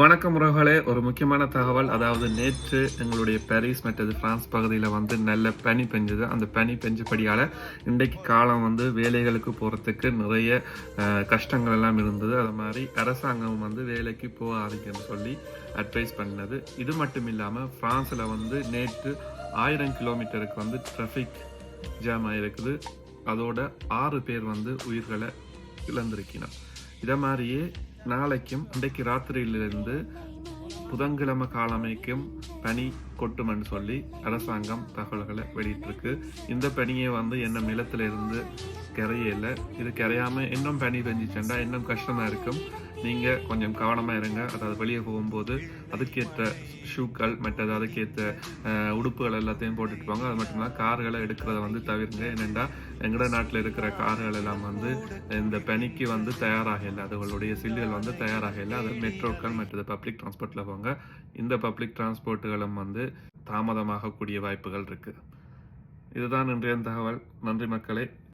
வணக்கம் உறவுகளே. ஒரு முக்கியமான தகவல் அதாவது நேற்று எங்களுடைய பாரிஸ் மற்றது பிரான்ஸ் பகுதியில் வந்து நல்ல பனி பெஞ்சது. அந்த பனி பெஞ்சபடியால் இன்றைக்கு காலம் வந்து வேலைகளுக்கு போகிறதுக்கு நிறைய கஷ்டங்கள் எல்லாம் இருந்தது. அது மாதிரி அரசாங்கம் வந்து வேலைக்கு போகாதீங்கன்னு சொல்லி அட்வைஸ் பண்ணது. இது மட்டும் இல்லாமல் ஃப்ரான்ஸில் வந்து நேற்று ஆயிரம் கிலோமீட்டருக்கு வந்து ட்ராஃபிக் ஜாம் ஆகிருக்குது அதோட ஆறு பேர் வந்து உயிர்களை இழந்திருக்கணும் இதை மாதிரியே நாளைக்கும் இன்றைக்கு ராத்திரியிலிருந்து புதன்கிழமை காலமைக்கும் பனி கொட்டுமென்னு சொல்லி அரசாங்கம் தகவல்களை வெளியிட்டிருக்கு. இந்த பனியை வந்து என்ன நிலத்திலிருந்து கரையல? இது கரையாமல் இன்னும் பனி பெஞ்சிச்சேன்டா இன்னும் கஷ்டமாக இருக்கும். நீங்கள் கொஞ்சம் கவனமாக இருங்க. அதாவது வெளியே போகும்போது அதுக்கேற்ற ஷூக்கள் மற்றது அதுக்கேற்ற உடுப்புகள் எல்லாத்தையும் போட்டுட்டு போங்க. அது மட்டும் இல்லாமல் கார்களை எடுக்கிறத வந்து தவிர்ங்க. ஏனென்றா எங்கட நாட்டில் இருக்கிற கார்கள் எல்லாம் வந்து இந்த பனிக்கு வந்து தயாராக இல்லை. அதுகளுடைய சில்லுகள் வந்து தயாராக இல்லை. அது மெட்ரோக்கள் மற்றது பப்ளிக் டிரான்ஸ்போர்ட்டில் போங்க. இந்த பப்ளிக் டிரான்ஸ்போர்ட்டுகளும் வந்து தாமதமாகக்கூடிய வாய்ப்புகள் இருக்கு. இதுதான் இன்றைய தகவல். நன்றி மக்களே.